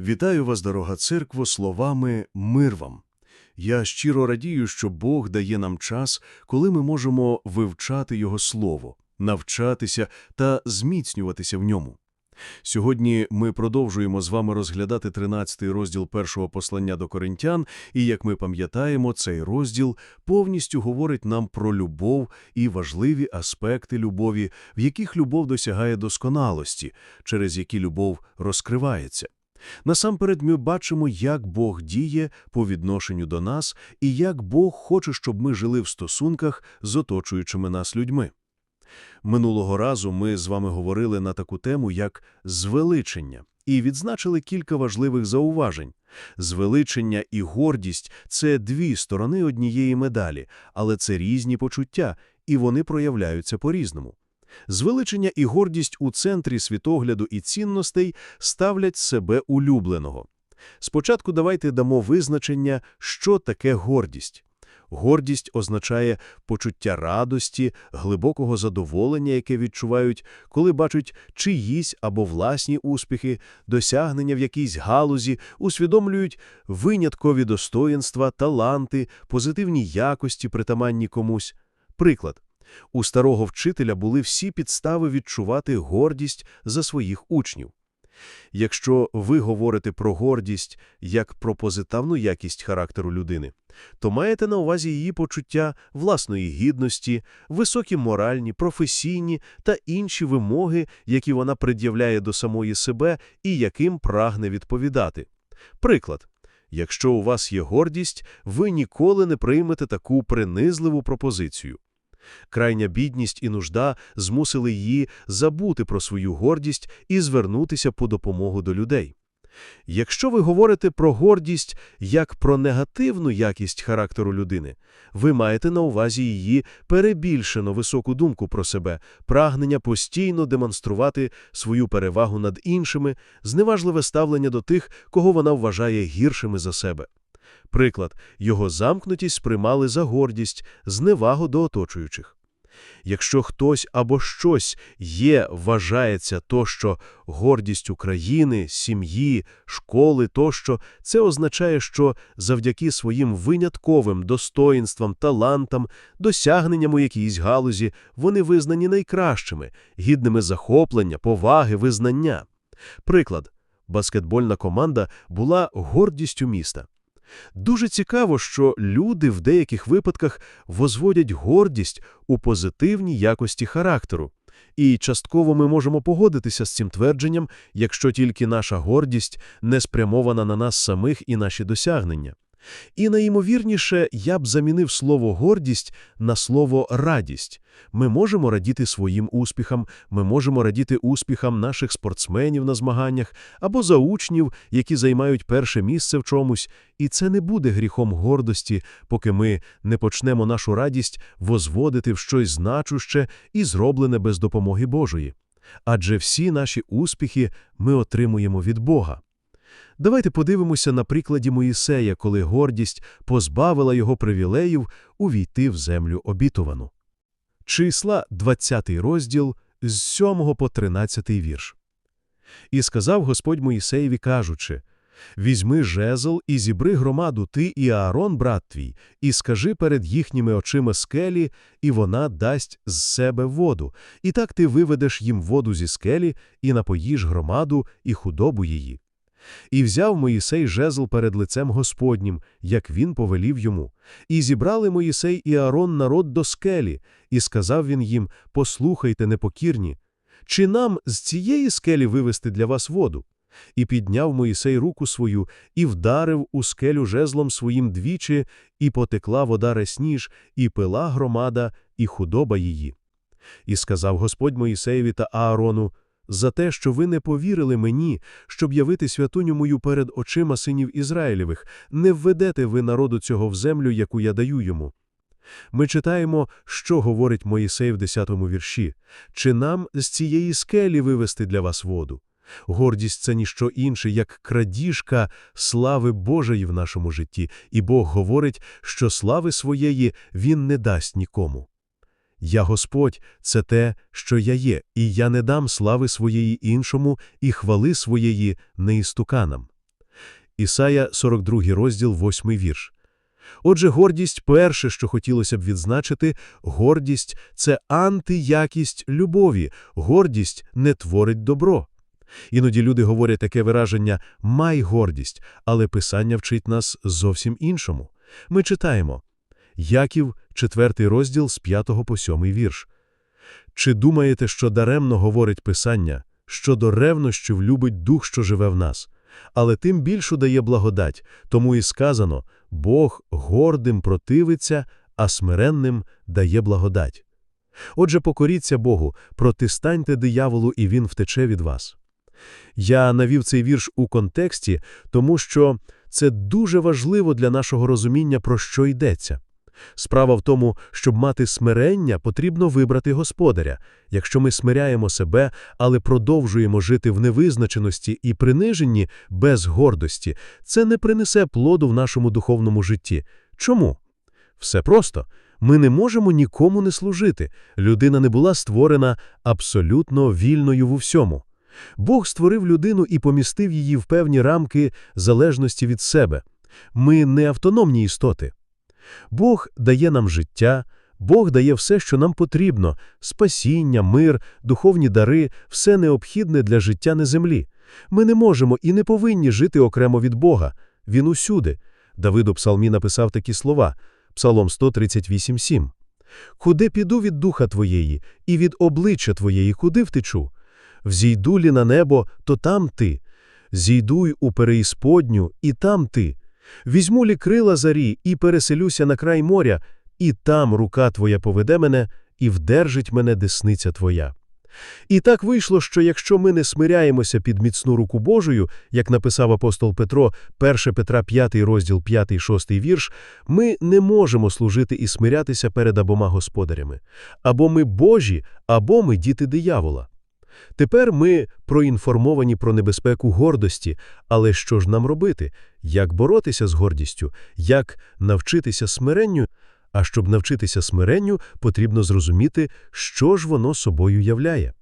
Вітаю вас, дорога церкво, словами «Мир вам». Я щиро радію, що Бог дає нам час, коли ми можемо вивчати Його Слово, навчатися та зміцнюватися в ньому. Сьогодні ми продовжуємо з вами розглядати 13-й розділ першого послання до коринтян, і, як ми пам'ятаємо, цей розділ повністю говорить нам про любов і важливі аспекти любові, в яких любов досягає досконалості, через які любов розкривається. Насамперед ми бачимо, як Бог діє по відношенню до нас і як Бог хоче, щоб ми жили в стосунках з оточуючими нас людьми. Минулого разу ми з вами говорили на таку тему, як звеличення, і відзначили кілька важливих зауважень. Звеличення і гордість – це дві сторони однієї медалі, але це різні почуття, і вони проявляються по-різному. Звеличення і гордість у центрі світогляду і цінностей ставлять себе улюбленого. Спочатку давайте дамо визначення, що таке гордість. Гордість означає почуття радості, глибокого задоволення, яке відчувають, коли бачать чиїсь або власні успіхи, досягнення в якійсь галузі, усвідомлюють виняткові достоїнства, таланти, позитивні якості, притаманні комусь. Приклад. У старого вчителя були всі підстави відчувати гордість за своїх учнів. Якщо ви говорите про гордість як про позитивну якість характеру людини, то маєте на увазі її почуття власної гідності, високі моральні, професійні та інші вимоги, які вона пред'являє до самої себе і яким прагне відповідати. Приклад. Якщо у вас є гордість, ви ніколи не приймете таку принизливу пропозицію. Крайня бідність і нужда змусили її забути про свою гордість і звернутися по допомогу до людей. Якщо ви говорите про гордість як про негативну якість характеру людини, ви маєте на увазі її перебільшено високу думку про себе, прагнення постійно демонструвати свою перевагу над іншими, зневажливе ставлення до тих, кого вона вважає гіршими за себе. Приклад, його замкнутість сприймали за гордість, зневагу до оточуючих. Якщо хтось або щось є, вважається тощо гордістю країни, сім'ї, школи тощо, це означає, що завдяки своїм винятковим достоїнствам, талантам, досягненням у якійсь галузі вони визнані найкращими, гідними захоплення, поваги, визнання. Приклад, баскетбольна команда була гордістю міста. Дуже цікаво, що люди в деяких випадках возводять гордість у позитивній якості характеру. І частково ми можемо погодитися з цим твердженням, якщо тільки наша гордість не спрямована на нас самих і наші досягнення. І найімовірніше, я б замінив слово гордість на слово радість. Ми можемо радіти своїм успіхам, ми можемо радіти успіхам наших спортсменів на змаганнях або за учнів, які займають перше місце в чомусь, і це не буде гріхом гордості, поки ми не почнемо нашу радість возводити в щось значуще і зроблене без допомоги Божої. Адже всі наші успіхи ми отримуємо від Бога. Давайте подивимося на прикладі Моїсея, коли гордість позбавила його привілеїв увійти в землю обітовану. Числа 20 розділ з 7 по 13 вірш. І сказав Господь Моїсеєві, кажучи, «Візьми жезл і зібри громаду ти і Аарон, брат твій, і скажи перед їхніми очима скелі, і вона дасть з себе воду, і так ти виведеш їм воду зі скелі, і напоїш громаду і худобу її. І взяв Моїсей жезл перед лицем Господнім, як він повелів йому. І зібрали Моїсей і Аарон народ до скелі, і сказав він їм: Послухайте, непокірні, чи нам з цієї скелі вивести для вас воду? І підняв Моїсей руку свою, і вдарив у скелю жезлом своїм двічі, і потекла вода ресніж, і пила громада, і худоба її. І сказав Господь Моїсеєві та Аарону, за те, що ви не повірили мені, щоб явити святуню мою перед очима синів Ізраїлевих, не введете ви народу цього в землю, яку я даю йому. Ми читаємо, що говорить Моїсей в 10-му вірші, чи нам з цієї скелі вивести для вас воду. Гордість це ніщо інше, як крадіжка слави Божої в нашому житті, і Бог говорить, що слави своєї Він не дасть нікому. Я Господь це те, що я є, і я не дам слави своєї іншому і хвали своєї неістуканам. Ісая, 42 розділ, 8 вірш. Отже, гордість перше, що хотілося б відзначити, гордість – це антиякість любові, гордість не творить добро. Іноді люди говорять таке вираження «май гордість», але Писання вчить нас зовсім іншому. Ми читаємо Яків, 4 розділ з 5 по 7 вірш. Чи думаєте, що даремно говорить Писання, що до ревнощів любить дух, що живе в нас? Але тим більшу дає благодать, тому і сказано Бог гордим противиться, а смиренним дає благодать. Отже, покоріться Богу, протистаньте дияволу, і він втече від вас. Я навів цей вірш у контексті, тому що це дуже важливо для нашого розуміння, про що йдеться. Справа в тому, щоб мати смирення, потрібно вибрати господаря. Якщо ми смиряємо себе, але продовжуємо жити в невизначеності і приниженні без гордості, це не принесе плоду в нашому духовному житті. Чому? Все просто. Ми не можемо нікому не служити. Людина не була створена абсолютно вільною в усьому. Бог створив людину і помістив її в певні рамки залежності від себе. Ми не автономні істоти. Бог дає нам життя, Бог дає все, що нам потрібно спасіння, мир, духовні дари, все необхідне для життя на землі. Ми не можемо і не повинні жити окремо від Бога. Він усюди. Давид у псалмі написав такі слова Псалом 138,7. «Куди піду від духа Твоєї, і від обличчя Твоєї, куди втечу? Взійду лі на небо, то там ти. Зійдуй у переісподню, і там ти. Візьму лі крила зарі і переселюся на край моря, і там рука твоя поведе мене, і вдержить мене десниця твоя. І так вийшло, що якщо ми не смиряємося під міцну руку Божою, як написав апостол Петро, 1 Петра 5 розділ 5, 6 вірш, ми не можемо служити і смирятися перед обома господарями. Або ми Божі, або ми діти диявола. Тепер ми проінформовані про небезпеку гордості, але що ж нам робити? Як боротися з гордістю? Як навчитися смиренню? А щоб навчитися смиренню, потрібно зрозуміти, що ж воно собою являє.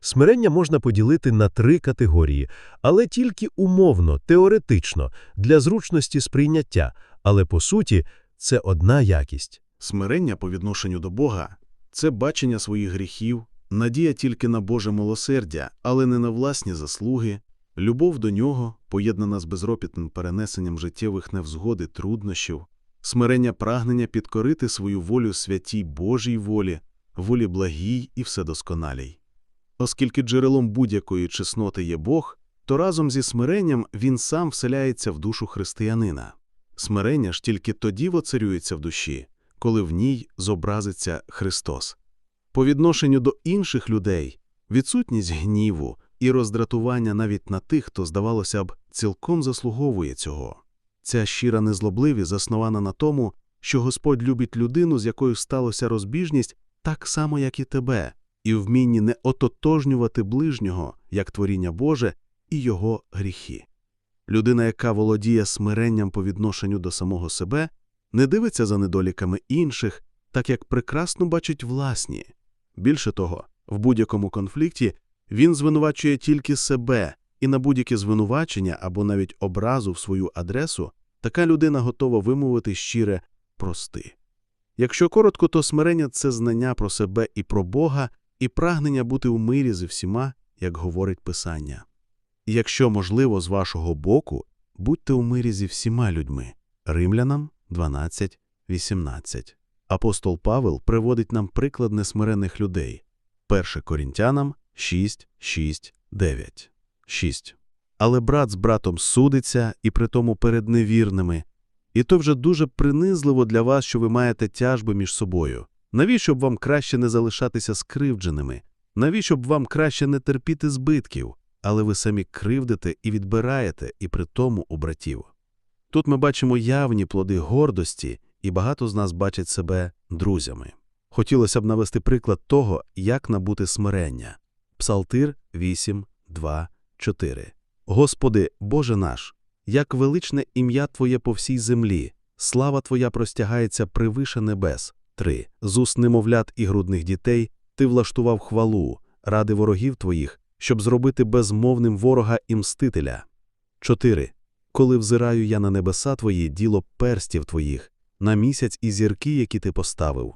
Смирення можна поділити на три категорії, але тільки умовно, теоретично, для зручності сприйняття, але по суті це одна якість. Смирення по відношенню до Бога – це бачення своїх гріхів, надія тільки на Боже милосердя, але не на власні заслуги, любов до Нього, поєднана з безропітним перенесенням життєвих невзгод і труднощів, смирення прагнення підкорити свою волю святій Божій волі, волі благій і вседосконалій. Оскільки джерелом будь-якої чесноти є Бог, то разом зі смиренням він сам вселяється в душу християнина. Смирення ж тільки тоді воцарюється в душі, коли в ній зобразиться Христос. По відношенню до інших людей відсутність гніву і роздратування навіть на тих, хто, здавалося б, цілком заслуговує цього. Ця щира незлобливість заснована на тому, що Господь любить людину, з якою сталося розбіжність, так само, як і тебе, і вмінні не ототожнювати ближнього, як творіння Боже, і його гріхи. Людина, яка володіє смиренням по відношенню до самого себе, не дивиться за недоліками інших, так як прекрасно бачить власні. Більше того, в будь-якому конфлікті він звинувачує тільки себе, і на будь-яке звинувачення або навіть образу в свою адресу така людина готова вимовити щире прости. Якщо коротко, то смирення це знання про себе і про Бога, і прагнення бути у мирі зі всіма, як говорить Писання. Якщо можливо, з вашого боку, будьте у мирі зі всіма людьми. Римлянам 12, 18. Апостол Павел приводить нам приклад несмирених людей. 1 Корінтянам 6, 6, 9. 6. Але брат з братом судиться, і притому перед невірними. І то вже дуже принизливо для вас, що ви маєте тяжби між собою. Навіщо б вам краще не залишатися скривдженими? Навіщо б вам краще не терпіти збитків? Але ви самі кривдите і відбираєте, і при тому у братів. Тут ми бачимо явні плоди гордості, і багато з нас бачать себе друзями. Хотілося б навести приклад того, як набути смирення. Псалтир 8, 2, 4. Господи, Боже наш, як величне ім'я Твоє по всій землі, слава Твоя простягається привише небес. 3. З уст немовлят і грудних дітей Ти влаштував хвалу, ради ворогів Твоїх, щоб зробити безмовним ворога і мстителя. 4. Коли взираю я на небеса твої, діло перстів твоїх, на місяць і зірки, які ти поставив.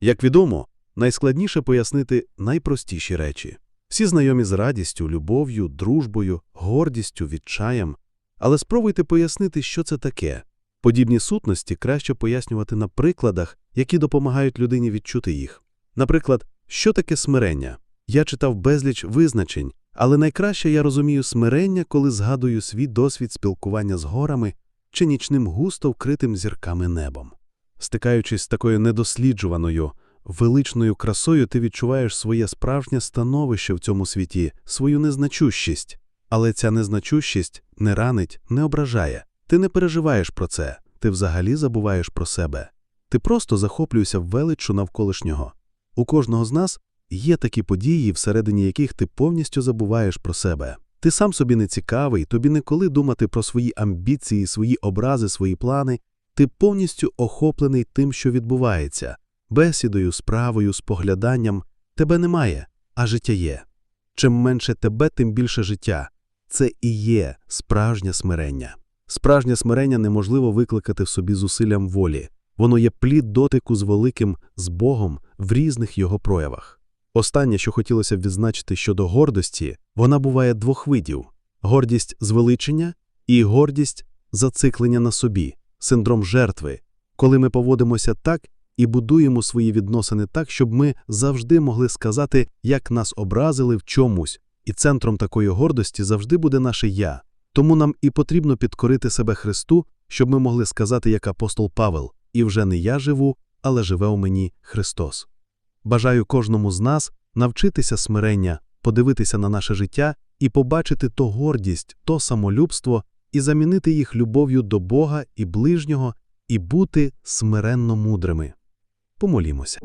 Як відомо, найскладніше пояснити найпростіші речі. Всі знайомі з радістю, любов'ю, дружбою, гордістю, відчаєм. Але спробуйте пояснити, що це таке. Подібні сутності краще пояснювати на прикладах, які допомагають людині відчути їх. Наприклад, що таке смирення? Я читав безліч визначень, але найкраще я розумію смирення, коли згадую свій досвід спілкування з горами чи нічним густо вкритим зірками небом. Стикаючись з такою недосліджуваною, величною красою, ти відчуваєш своє справжнє становище в цьому світі, свою незначущість. Але ця незначущість не ранить, не ображає. Ти не переживаєш про це, ти взагалі забуваєш про себе. Ти просто захоплюєшся величчю навколишнього. У кожного з нас є такі події, всередині яких ти повністю забуваєш про себе. Ти сам собі не цікавий, тобі ніколи думати про свої амбіції, свої образи, свої плани. Ти повністю охоплений тим, що відбувається. Бесідою, справою, спогляданням тебе немає, а життя є. Чим менше тебе, тим більше життя. Це і є справжнє смирення. Справжнє смирення неможливо викликати в собі зусиллям волі. Воно є плід дотику з великим, з Богом в різних його проявах. Останнє, що хотілося б відзначити щодо гордості, вона буває двох видів – гордість звеличення і гордість зациклення на собі, синдром жертви, коли ми поводимося так і будуємо свої відносини так, щоб ми завжди могли сказати, як нас образили в чомусь, і центром такої гордості завжди буде наше «я». Тому нам і потрібно підкорити себе Христу, щоб ми могли сказати, як апостол Павел, «І вже не я живу, але живе у мені Христос». Бажаю кожному з нас навчитися смирення, подивитися на наше життя і побачити то гордість, то самолюбство, і замінити їх любов'ю до Бога і ближнього, і бути смиренно мудрими. Помолімося.